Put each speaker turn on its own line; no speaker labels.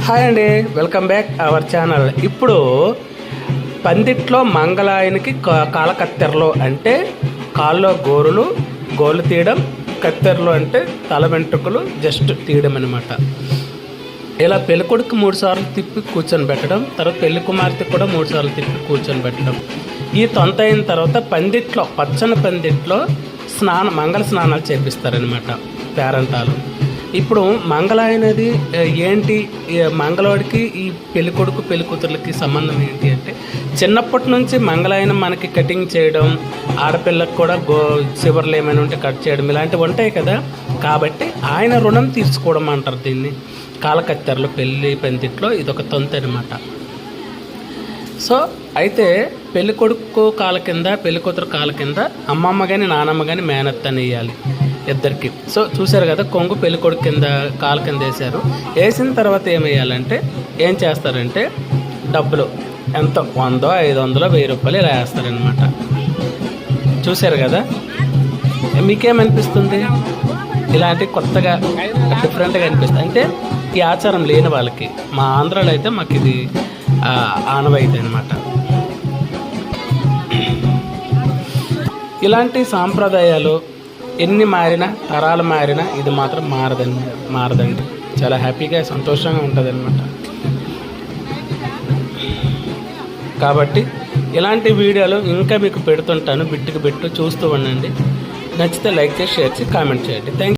Hi అండి welcome back our channel. ఇప్పుడు పందిట్లో మంగళాయనికి కా- అంటే కాల్లో గోరులు గోలు తీయడం కత్తెరలు అంటే తల వెంట్రుకలు జస్ట్ తీయడం అనమాట ఇలా పెళ్ళికొడుకు మూడు సార్లు తిప్పి కూర్చొని పెట్టడం తర్వాత పెళ్ళి కుమార్తె కూడా మూడు సార్లు తిప్పి కూర్చొని పెట్టడం. ఈ తొంత అయిన తర్వాత పందిట్లో పచ్చని పందిట్లో స్నానం మంగళ స్నానాలు చేపిస్తారనమాట పేరంటాలు. ఇప్పుడు మంగళ అనేది ఏంటి మంగళవాడికి ఈ పెళ్ళికొడుకు పెళ్ళి కూతుర్లకి సంబంధం ఏంటి అంటే చిన్నప్పటి నుంచి మంగళాయన మనకి కటింగ్ చేయడం ఆడపిల్లకు కూడా గో చివర్లు ఏమైనా ఉంటే కట్ చేయడం ఇలాంటివి ఉంటాయి కదా. కాబట్టి ఆయన రుణం తీర్చుకోవడం అంటారు దీన్ని. కాలకత్తెరలో పెళ్ళి ఇది ఇదొక తొంత అనమాట సో అయితే పెళ్ళికొడుకు కాల కింద పెళ్ళికూతురు కాల కింద అమ్మమ్మ కానీ నానమ్మ కానీ మేనత్త అని వేయాలి ఇద్దరికి. సో చూశారు కదా కొంగు పెళ్ళికొడుకు కింద కాలు కింద వేశారు. వేసిన తర్వాత ఏం వేయాలంటే ఏం చేస్తారంటే డబ్బులు. ఎంత? వందో ఐదు వందలో వెయ్యి రూపాయలు ఇలా వేస్తారనమాట చూశారు కదా? మీకేమనిపిస్తుంది? ఇలాంటి కొత్తగా డిఫరెంట్గా అనిపిస్తుంది. అంటే ఈ ఆచారం లేని వాళ్ళకి మా ఆంధ్రాలో అయితే మాకు ఇది ఆనవైతే ఆనవాయితీ అనమాట ఇలాంటి సాంప్రదాయాలు ఎన్ని మారినా తరాలు మారినా ఇది మాత్రం మారదండి మారదండి. చాలా హ్యాపీగా సంతోషంగా ఉంటుంది అనమాట కాబట్టి ఇలాంటి వీడియోలు ఇంకా మీకు పెడుతుంటాను బిట్టుకు పెట్టు చూస్తూ ఉండండి. నచ్చితే లైక్ చేసి షేర్ చేసి కామెంట్ చేయండి. థ్యాంక్